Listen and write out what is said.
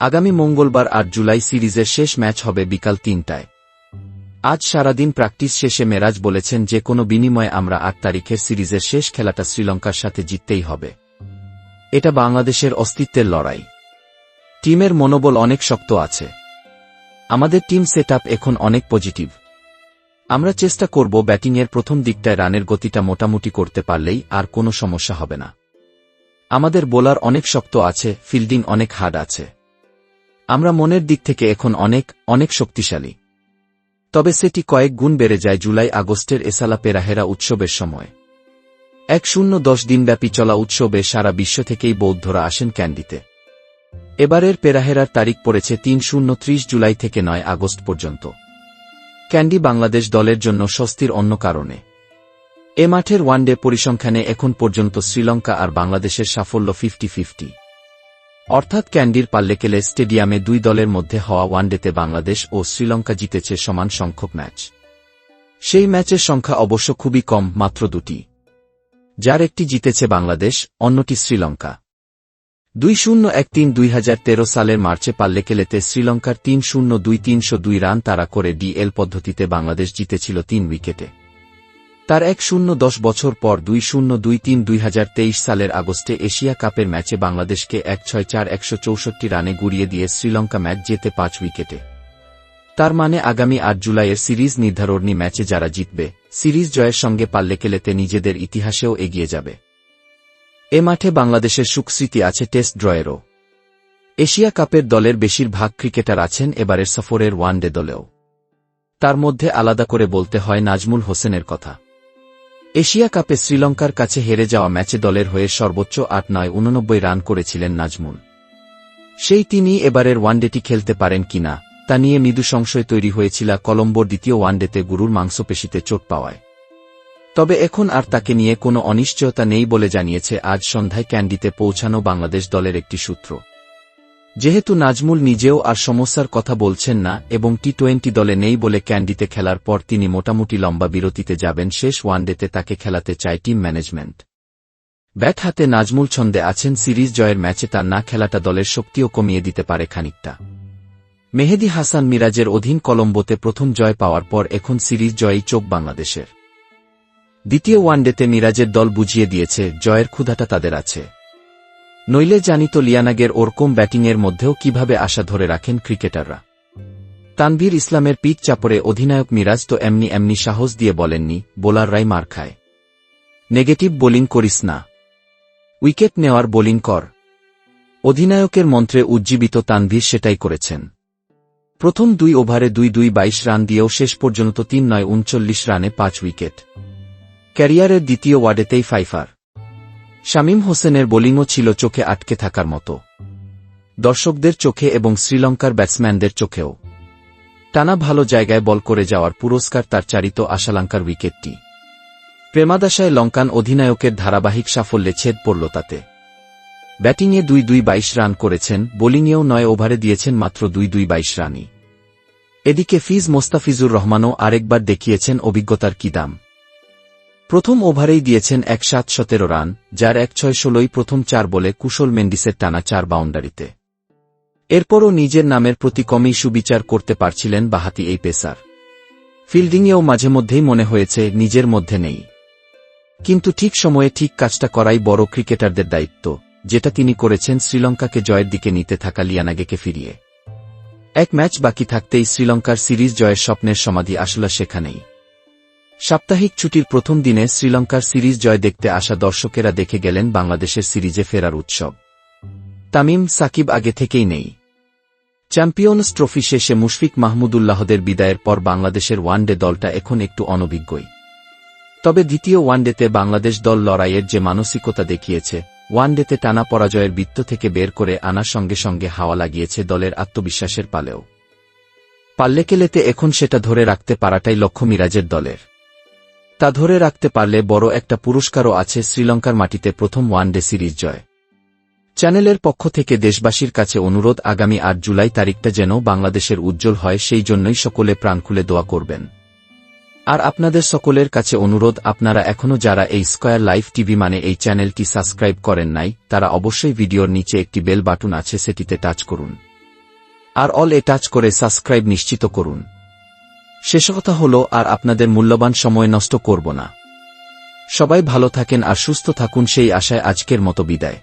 আগামী মঙ্গলবার আট জুলাই সিরিজের শেষ ম্যাচ হবে বিকাল তিনটায়। আজ সারাদিন প্র্যাকটিস শেষে মেরাজ বলেছেন যে কোনো বিনিময়ে আমরা আট তারিখের সিরিজের শেষ খেলাটা শ্রীলঙ্কার সাথে জিততেই হবে। এটা বাংলাদেশের অস্তিত্বের লড়াই। টিমের মনোবল অনেক শক্ত আছে। আমাদের টিম সেট এখন অনেক পজিটিভ। আমরা চেষ্টা করব ব্যাটিংয়ের প্রথম দিকটায় রানের গতিটা মোটামুটি করতে পারলেই আর কোনো সমস্যা হবে না। আমাদের বোলার অনেক শক্ত আছে, ফিল্ডিং অনেক হার্ড আছে। আমরা মনের দিক থেকে এখন অনেক অনেক শক্তিশালী। তবে সেটি কয়েক গুণ বেড়ে যায় জুলাই আগস্টের এসালা পেরাহেরা উৎসবের সময়। এক শূন্য দশ দিনব্যাপী চলা উৎসবে সারা বিশ্ব থেকেই বৌদ্ধরা আসেন ক্যান্ডিতে। এবারের পেরাহেরার তারিখ পড়েছে তিন শূন্য ত্রিশ জুলাই থেকে নয় আগস্ট পর্যন্ত। ক্যান্ডি বাংলাদেশ দলের জন্য স্বস্তির অন্য কারণে। এ মাঠের ওয়ানডে পরিসংখ্যানে এখন পর্যন্ত শ্রীলঙ্কা আর বাংলাদেশের সাফল্য ফিফটি ফিফটি। অর্থাৎ ক্যান্ডির পাল্লেকেলে স্টেডিয়ামে দুই দলের মধ্যে হওয়া ওয়ানডেতে বাংলাদেশ ও শ্রীলঙ্কা জিতেছে সমান সংখ্যক ম্যাচ। সেই ম্যাচের সংখ্যা অবশ্য খুবই কম, মাত্র দুটি। যার একটি জিতেছে বাংলাদেশ, অন্যটি শ্রীলঙ্কা। দুই শূন্য এক তিন দুই সালের মার্চে পাল্লেকেলেতে শ্রীলঙ্কার তিন শূন্য দুই তিনশো দুই রান তারা করে ডিএল পদ্ধতিতে বাংলাদেশ জিতেছিল তিন উইকেটে। তার এক শূন্য দশ বছর পর দুই শূন্য দুই তিন দুই সালের আগস্টে এশিয়া কাপের ম্যাচে বাংলাদেশকে এক ছয় চার একশো চৌষট্টি রানে গুড়িয়ে দিয়ে শ্রীলঙ্কা ম্যাচ জেতে পাঁচ উইকেটে। তার মানে আগামী আট জুলাইয়ের সিরিজ নির্ধারণী ম্যাচে যারা জিতবে, সিরিজ জয়ের সঙ্গে পাল্লেকেলেতে নিজেদের ইতিহাসেও এগিয়ে যাবে। এ মাঠে বাংলাদেশের সুখস্মৃতি আছে টেস্ট ড্রয়েরও। এশিয়া কাপের দলের বেশিরভাগ ক্রিকেটার আছেন এবারের সফরের ওয়ানডে দলেও। তার মধ্যে আলাদা করে বলতে হয় নাজমুল হোসেনের কথা। এশিয়া কাপে শ্রীলঙ্কার কাছে হেরে যাওয়া ম্যাচে দলের হয়ে সর্বোচ্চ আট নয় উননব্বই রান করেছিলেন নাজমুল। সেই তিনি এবারের ওয়ানডেটি খেলতে পারেন কিনা তা নিয়ে মৃদু সংশয় তৈরি হয়েছিল কলম্বোর দ্বিতীয় ওয়ানডেতে গুরুর মাংসপেশিতে চোট পাওয়ায়। তবে এখন আর তাকে নিয়ে কোনো অনিশ্চয়তা নেই বলে জানিয়েছে আজ সন্ধ্যায় ক্যান্ডিতে পৌঁছানো বাংলাদেশ দলের একটি সূত্র। যেহেতু নাজমুল নিজেও আর সমস্যার কথা বলছেন না এবং টি টোয়েন্টি দলে নেই বলে ক্যান্ডিতে খেলার পর তিনি মোটামুটি লম্বা বিরতিতে যাবেন, শেষ ওয়ানডেতে তাকে খেলাতে চায় টিম ম্যানেজমেন্ট। ব্যাট হাতে নাজমুল ছন্দে আছেন, সিরিজ জয়ের ম্যাচে তার না খেলাটা দলের শক্তিও কমিয়ে দিতে পারে খানিকটা। মেহেদি হাসান মিরাজের অধীন কলম্বোতে প্রথম জয় পাওয়ার পর এখন সিরিজ জয়ই চোখ বাংলাদেশের। দ্বিতীয় ওয়ানডেতে মিরাজের দল বুঝিয়ে দিয়েছে, জয়ের ক্ষুধাটা তাদের আছে। নইলে জানিত লিয়ানাগের ওরকম ব্যাটিংয়ের মধ্যেও কীভাবে আশা ধরে রাখেন ক্রিকেটাররা? তানভীর ইসলামের পিক চাপড়ে অধিনায়ক মিরাজ তো এমনি এমনি সাহস দিয়ে বলেননি, বোলাররাই মার খায়। নেগেটিভ বোলিং করিস না। উইকেট নেওয়ার বোলিং কর। অধিনায়কের মন্ত্রে উজ্জীবিত তানভীর সেটাই করেছেন। প্রথম দুই ওভারে দুই দুই বাইশ রান দিয়েও শেষ পর্যন্ত তিন নয় উনচল্লিশ রানে পাঁচ উইকেট। ক্যারিয়ারের দ্বিতীয় ওয়ার্ডেতেই ফাইফার। শামীম হোসেনের বোলিংও ছিল চোখে আটকে থাকার মতো। দর্শকদের চোখে এবং শ্রীলঙ্কার ব্যাটসম্যানদের চোখেও। টানা ভালো জায়গায় বল করে যাওয়ার পুরস্কার তার চারিত আশালঙ্কার উইকেটটি। প্রেমাদাসায় লঙ্কান অধিনায়কের ধারাবাহিক সাফল্যে ছেদ পড়ল তাতে। ব্যাটিংয়ে দুই দুই বাইশ রান করেছেন, বোলিংয়েও নয় ওভারে দিয়েছেন মাত্র দুই দুই বাইশ রানই। এদিকে ফিজ মোস্তাফিজুর রহমানও আরেকবার দেখিয়েছেন অভিজ্ঞতার কি দাম। প্রথম ওভারেই দিয়েছেন এক সাত সতেরো রান, যার এক ছয় ষোলোই প্রথম চার বলে কুশল মেন্ডিসের টানা চার বাউন্ডারিতে। এরপরও নিজের নামের প্রতি কমই সুবিচার করতে পারছিলেন বাহাতি এই পেসার। ফিল্ডিংয়েও মাঝে মধ্যেই মনে হয়েছে নিজের মধ্যে নেই। কিন্তু ঠিক সময়ে ঠিক কাজটা করাই বড় ক্রিকেটারদের দায়িত্ব, যেটা তিনি করেছেন শ্রীলঙ্কাকে জয়ের দিকে নিতে থাকা লিয়ানাগেকে ফিরিয়ে। এক ম্যাচ বাকি থাকতেই শ্রীলঙ্কার সিরিজ জয়ের স্বপ্নের সমাধি আসলে সেখানেই। সাপ্তাহিক ছুটির প্রথম দিনে শ্রীলঙ্কার সিরিজ জয় দেখতে আসা দর্শকেরা দেখে গেলেন বাংলাদেশের সিরিজে ফেরার উৎসব। তামিম, সাকিব আগে থেকেই নেই। চ্যাম্পিয়ন্স ট্রফি শেষে মুশফিক মাহমুদুল্লাহদের বিদায়ের পর বাংলাদেশের ওয়ানডে দলটা এখন একটু অনভিজ্ঞই। তবে দ্বিতীয় ওয়ানডেতে বাংলাদেশ দল লড়াইয়ের যে মানসিকতা দেখিয়েছে, ওয়ানডেতে টানা পরাজয়ের বৃত্ত থেকে বের করে আনার সঙ্গে সঙ্গে হাওয়া লাগিয়েছে দলের আত্মবিশ্বাসের পালেও। পাল্লেকেলেতে এখন সেটা ধরে রাখতে পারাটাই লক্ষ্য মিরাজের দলের। তা ধরে রাখতে পারলে বড় একটা পুরস্কারও আছে শ্রীলঙ্কার মাটিতে প্রথম ওয়ানডে সিরিজ জয়। চ্যানেলের পক্ষ থেকে দেশবাসীর কাছে অনুরোধ, আগামী আট জুলাই তারিখটা যেন বাংলাদেশের উজ্জ্বল হয়, সেই জন্যই সকলে প্রাণ খুলে দোয়া করবেন। আর আপনাদের সকলের কাছে অনুরোধ, আপনারা এখনও যারা এই স্কয়ার লাইভ টিভি মানে এই চ্যানেলটি সাবস্ক্রাইব করেন নাই, তারা অবশ্যই ভিডিওর নিচে একটি বেল বাটন আছে, সেটিতে টাচ করুন। আর অল এ টাচ করে সাবস্ক্রাইব নিশ্চিত করুন। শেষ কথা হল, আর আপনাদের মূল্যবান সময় নষ্ট করব না। সবাই ভালো থাকেন আর সুস্থ থাকুন, সেই আশায় আজকের মতো বিদায়।